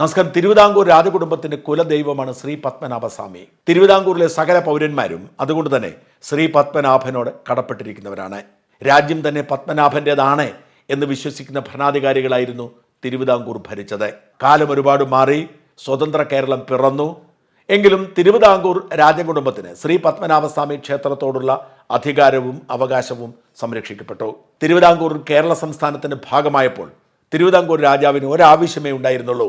നമസ്കാരം. തിരുവിതാംകൂർ രാജകുടുംബത്തിന്റെ കുലദൈവമാണ് ശ്രീ പത്മനാഭസ്വാമി. തിരുവിതാംകൂറിലെ സകല പൗരന്മാരും അതുകൊണ്ട് തന്നെ ശ്രീ പത്മനാഭനോട് കടപ്പെട്ടിരിക്കുന്നവരാണ്. രാജ്യം തന്നെ പത്മനാഭന്റെതാണ് എന്ന് വിശ്വസിക്കുന്ന ഭരണാധികാരികളായിരുന്നു തിരുവിതാംകൂർ ഭരിച്ചത്. കാലം ഒരുപാട് മാറി സ്വതന്ത്ര കേരളം പിറന്നു. എങ്കിലും തിരുവിതാംകൂർ രാജകുടുംബത്തിന് ശ്രീ പത്മനാഭസ്വാമി ക്ഷേത്രത്തോടുള്ള അധികാരവും അവകാശവും സംരക്ഷിക്കപ്പെട്ടു. തിരുവിതാംകൂർ കേരള സംസ്ഥാനത്തിന്റെ ഭാഗമായപ്പോൾ തിരുവിതാംകൂർ രാജാവിന് ഒരാവശ്യമേ ഉണ്ടായിരുന്നുള്ളൂ.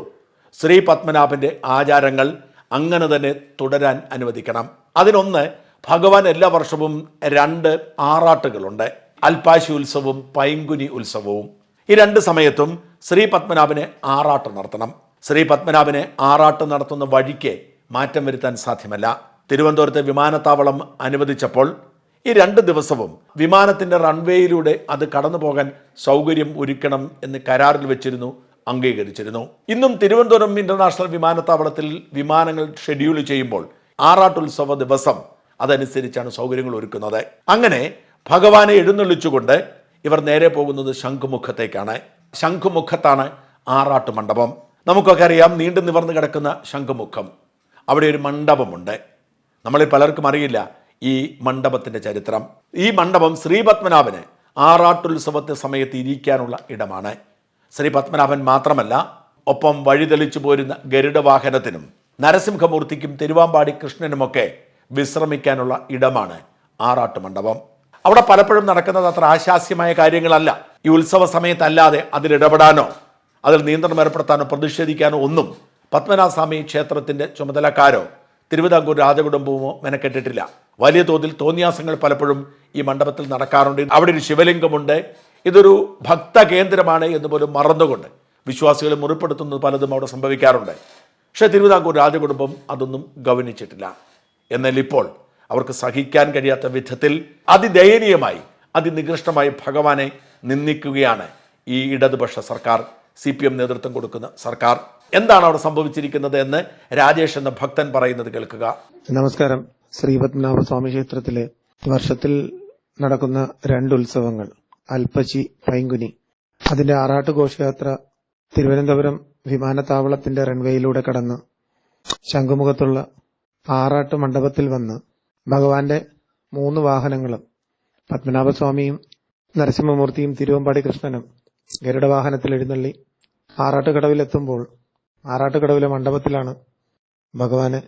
ശ്രീ പത്മനാഭന്റെ ആചാരങ്ങൾ അങ്ങനെ തന്നെ തുടരാൻ അനുവദിക്കണം. അതിനൊന്ന് ഭഗവാൻ എല്ലാ വർഷവും രണ്ട് ആറാട്ടുകളുണ്ട്. അൽപാശി ഉത്സവവും പൈങ്കുനി ഉത്സവവും. ഈ രണ്ട് സമയത്തും ശ്രീ പത്മനാഭനെ ആറാട്ട് നടത്തണം. ശ്രീ പത്മനാഭനെ ആറാട്ട് നടത്തുന്ന വഴിക്ക് മാറ്റം വരുത്താൻ സാധ്യമല്ല. തിരുവനന്തപുരത്തെ വിമാനത്താവളം അനുവദിച്ചപ്പോൾ ഈ രണ്ട് ദിവസവും വിമാനത്തിന്റെ റൺവേയിലൂടെ അത് കടന്നു പോകാൻ സൗകര്യം ഒരുക്കണം എന്ന് കരാറിൽ വെച്ചിരുന്നു അംഗീകരിച്ചിരുന്നു. ഇന്നും തിരുവനന്തപുരം ഇന്റർനാഷണൽ വിമാനത്താവളത്തിൽ വിമാനങ്ങൾ ഷെഡ്യൂൾ ചെയ്യുമ്പോൾ ആറാട്ടുത്സവ ദിവസം അതനുസരിച്ചാണ് സൗകര്യങ്ങൾ ഒരുക്കുന്നത്. അങ്ങനെ ഭഗവാനെ എഴുന്നള്ളിച്ചുകൊണ്ട് ഇവർ നേരെ പോകുന്നത് ശംഖുമുഖത്തേക്കാണ്. ശംഖുമുഖത്താണ് ആറാട്ട് മണ്ഡപം. നമുക്കൊക്കെ അറിയാം നീണ്ടു നിവർന്നു കിടക്കുന്ന ശംഖുമുഖം. അവിടെ ഒരു മണ്ഡപമുണ്ട്. നമ്മളിൽ പലർക്കും അറിയില്ല ഈ മണ്ഡപത്തിന്റെ ചരിത്രം. ഈ മണ്ഡപം ശ്രീപത്മനാഭന് ആറാട്ടുത്സവത്തെ സമയത്ത് ഇരിക്കാനുള്ള ഇടമാണ്. ശ്രീ പത്മനാഭൻ മാത്രമല്ല ഒപ്പം വഴിതെളിച്ചു പോരുന്ന ഗരുഡവാഹനത്തിനും നരസിംഹമൂർത്തിക്കും തിരുവാമ്പാടി കൃഷ്ണനുമൊക്കെ വിശ്രമിക്കാനുള്ള ഇടമാണ് ആറാട്ട് മണ്ഡപം അവിടെ പലപ്പോഴും നടക്കുന്നത് അത്ര ആശാസ്യമായ കാര്യങ്ങളല്ല. ഈ ഉത്സവ സമയത്തല്ലാതെ അതിലിടപെടാനോ അതിൽ നിയന്ത്രണം ഏർപ്പെടുത്താനോ പ്രതിഷേധിക്കാനോ ഒന്നും പത്മനാഭസ്വാമി ക്ഷേത്രത്തിന്റെ ചുമതലക്കാരോ തിരുവിതാംകൂർ രാജകുടുംബമോ മെനക്കെട്ടിട്ടില്ല. വലിയ തോതിൽ തോന്നിയാസങ്ങൾ പലപ്പോഴും ഈ മണ്ഡപത്തിൽ നടക്കാറുണ്ട്. അവിടെ ഒരു ശിവലിംഗമുണ്ട്. ഇതൊരു ഭക്ത കേന്ദ്രമാണ് എന്ന് പോലും മറന്നുകൊണ്ട് വിശ്വാസികളെ മുറിപ്പെടുത്തുന്നത് പലതും അവിടെ സംഭവിക്കാറുണ്ട്. പക്ഷേ തിരുവിതാംകൂർ രാജകുടുംബം അതൊന്നും ഗവനിച്ചിട്ടില്ല. എന്നാൽ ഇപ്പോൾ അവർക്ക് സഹിക്കാൻ കഴിയാത്ത വിധത്തിൽ അതിദയനീയമായി അതിനികൃഷ്ടമായി ഭഗവാനെ നിന്ദിക്കുകയാണ് ഈ ഇടതുപക്ഷ സർക്കാർ സി പി എം നേതൃത്വം കൊടുക്കുന്ന സർക്കാർ. എന്താണ് അവിടെ സംഭവിച്ചിരിക്കുന്നത് എന്ന് രാജേഷ് എന്ന ഭക്തൻ പറയുന്നത് കേൾക്കുക. നമസ്കാരം. ശ്രീപത്മനാഭ സ്വാമി ക്ഷേത്രത്തിലെ വർഷത്തിൽ നടക്കുന്ന രണ്ട് ഉത്സവങ്ങൾ. അൽപ്പച്ചി പൈങ്കുനി. അതിന്റെ ആറാട്ട് ഘോഷയാത്ര തിരുവനന്തപുരം വിമാനത്താവളത്തിന്റെ റൺവേയിലൂടെ കടന്ന് ശംഖുമുഖത്തുള്ള ആറാട്ട് മണ്ഡപത്തിൽ വന്ന് ഭഗവാന്റെ മൂന്ന് വാഹനങ്ങളും പത്മനാഭസ്വാമിയും നരസിംഹമൂർത്തിയും തിരുവമ്പാടി കൃഷ്ണനും ഗരുഡ ഗരുഡവാഹനത്തിൽ എഴുന്നള്ളി ആറാട്ടുകടവിലെത്തുമ്പോൾ ആറാട്ടുകടവിലെ മണ്ഡപത്തിലാണ് ഭഗവാനെ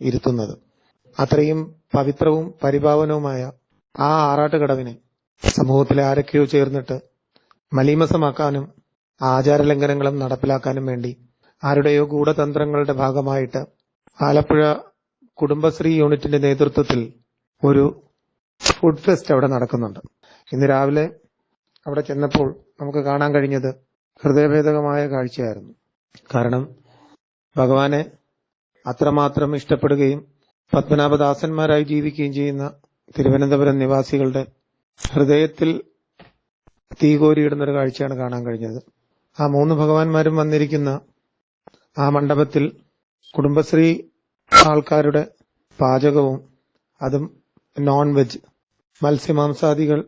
ഇരുത്തുന്നത്. അത്രയും പവിത്രവും പരിപാവനവുമായ ആ ആറാട്ടുകടവിനെ സമൂഹത്തിലെ ആരൊക്കെയോ ചേർന്നിട്ട് മലീമസമാക്കാനും ആചാരലംഘനങ്ങളും നടപ്പിലാക്കാനും വേണ്ടി ആരുടെയോ ഗൂഢതന്ത്രങ്ങളുടെ ഭാഗമായിട്ട് ആലപ്പുഴ കുടുംബശ്രീ യൂണിറ്റിന്റെ നേതൃത്വത്തിൽ ഒരു ഫുഡ് ഫെസ്റ്റ് അവിടെ നടക്കുന്നുണ്ട്. ഇന്ന് രാവിലെ അവിടെ ചെന്നപ്പോൾ നമുക്ക് കാണാൻ കഴിഞ്ഞത് ഹൃദയഭേദകമായ കാഴ്ചയായിരുന്നു. കാരണം ഭഗവാനെ അത്രമാത്രം ഇഷ്ടപ്പെടുകയും പത്മനാഭദാസന്മാരായി ജീവിക്കുകയും ചെയ്യുന്ന തിരുവനന്തപുരം നിവാസികളുടെ ഹൃദയത്തിൽ തീ കോരിയിടുന്ന ഒരു കാഴ്ചയാണ് കാണാൻ കഴിഞ്ഞത്. ആ മൂന്ന് ഭഗവാന്മാരും വന്നിരിക്കുന്ന ആ മണ്ഡപത്തിൽ കുടുംബശ്രീ ആൾക്കാരുടെ പാചകവും അതും നോൺ വെജ് മത്സ്യമാംസാദികൾ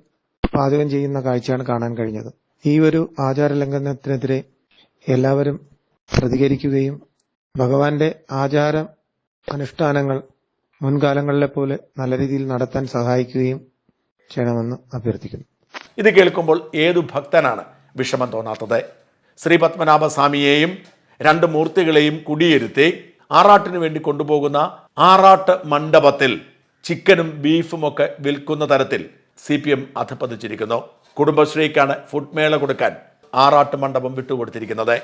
പാചകം ചെയ്യുന്ന കാഴ്ചയാണ് കാണാൻ കഴിഞ്ഞത്. ഈ ഒരു ആചാരലംഘനത്തിനെതിരെ എല്ലാവരും പ്രതികരിക്കുകയും ഭഗവാന്റെ ആചാര അനുഷ്ഠാനങ്ങൾ മുൻകാലങ്ങളിലെ പോലെ നല്ല രീതിയിൽ നടത്താൻ സഹായിക്കുകയും ചെയ്യണമെന്ന് അഭ്യർത്ഥിക്കുന്നു. ഇത് കേൾക്കുമ്പോൾ ഏതു ഭക്തനാണ് വിഷമം തോന്നാത്തത്? ശ്രീ പത്മനാഭസ്വാമിയെയും രണ്ട് മൂർത്തികളെയും കുടിയിരുത്തി ആറാട്ടിന് വേണ്ടി കൊണ്ടുപോകുന്ന ആറാട്ട് മണ്ഡപത്തിൽ ചിക്കനും ബീഫും ഒക്കെ വിൽക്കുന്ന തരത്തിൽ സി പി എം അധപ്പതിച്ചിരിക്കുന്നു കുടുംബശ്രീക്കാണ് ഫുഡ് മേള കൊടുക്കാൻ ആറാട്ട് മണ്ഡപം വിട്ടുകൊടുത്തിരിക്കുന്നത്.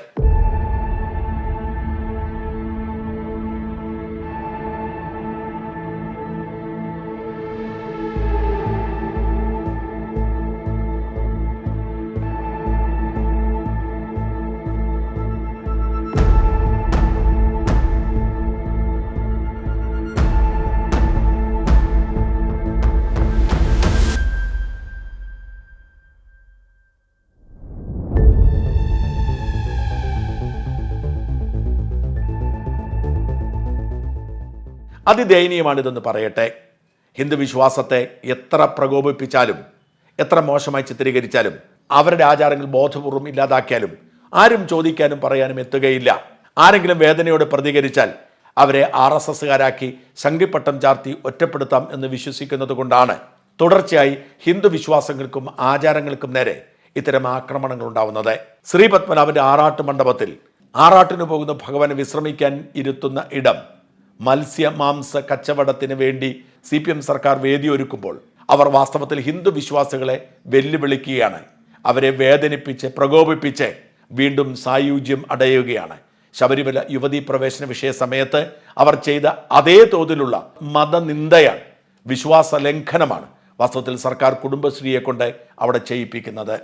അതിദയനീയമാണിതെന്ന് പറയട്ടെ. ഹിന്ദു വിശ്വാസത്തെ എത്ര പ്രകോപിപ്പിച്ചാലും എത്ര മോശമായി ചിത്രീകരിച്ചാലും അവരുടെ ആചാരങ്ങൾ ബോധപൂർവം ഇല്ലാതാക്കിയാലും ആരും ചോദിക്കാനും പറയാനും എത്തുകയില്ല. ആരെങ്കിലും വേദനയോട് പ്രതികരിച്ചാൽ അവരെ ആർ എസ് എസ്സുകാരാക്കി ശങ്കിപ്പട്ടം ചാർത്തി ഒറ്റപ്പെടുത്താം എന്ന് വിശ്വസിക്കുന്നത് കൊണ്ടാണ്. തുടർച്ചയായി ഹിന്ദു വിശ്വാസങ്ങൾക്കും ആചാരങ്ങൾക്കും നേരെ ഇത്തരം ആക്രമണങ്ങൾ ഉണ്ടാവുന്നത്. ശ്രീപത്മനാഭന്റെ ആറാട്ട് മണ്ഡപത്തിൽ ആറാട്ടിന് പോകുന്ന ഭഗവാനെ വിശ്രമിക്കാൻ ഇരുത്തുന്ന ഇടം മത്സ്യ മാംസ കച്ചവടത്തിന് വേണ്ടി സി പി എം സർക്കാർ വേദിയൊരുക്കുമ്പോൾ അവർ വാസ്തവത്തിൽ ഹിന്ദു വിശ്വാസികളെ വെല്ലുവിളിക്കുകയാണ്. അവരെ വേദനിപ്പിച്ച് പ്രകോപിപ്പിച്ച് വീണ്ടും സായുജ്യം അടയുകയാണ്. ശബരിമല യുവതീ പ്രവേശന വിഷയ സമയത്ത് അവർ ചെയ്ത അതേ തോതിലുള്ള മതനിന്ദയാണ് വിശ്വാസ ലംഘനമാണ് വാസ്തവത്തിൽ സർക്കാർ കുടുംബശ്രീയെ കൊണ്ട് അവിടെ ചെയ്യിപ്പിക്കുന്നത്.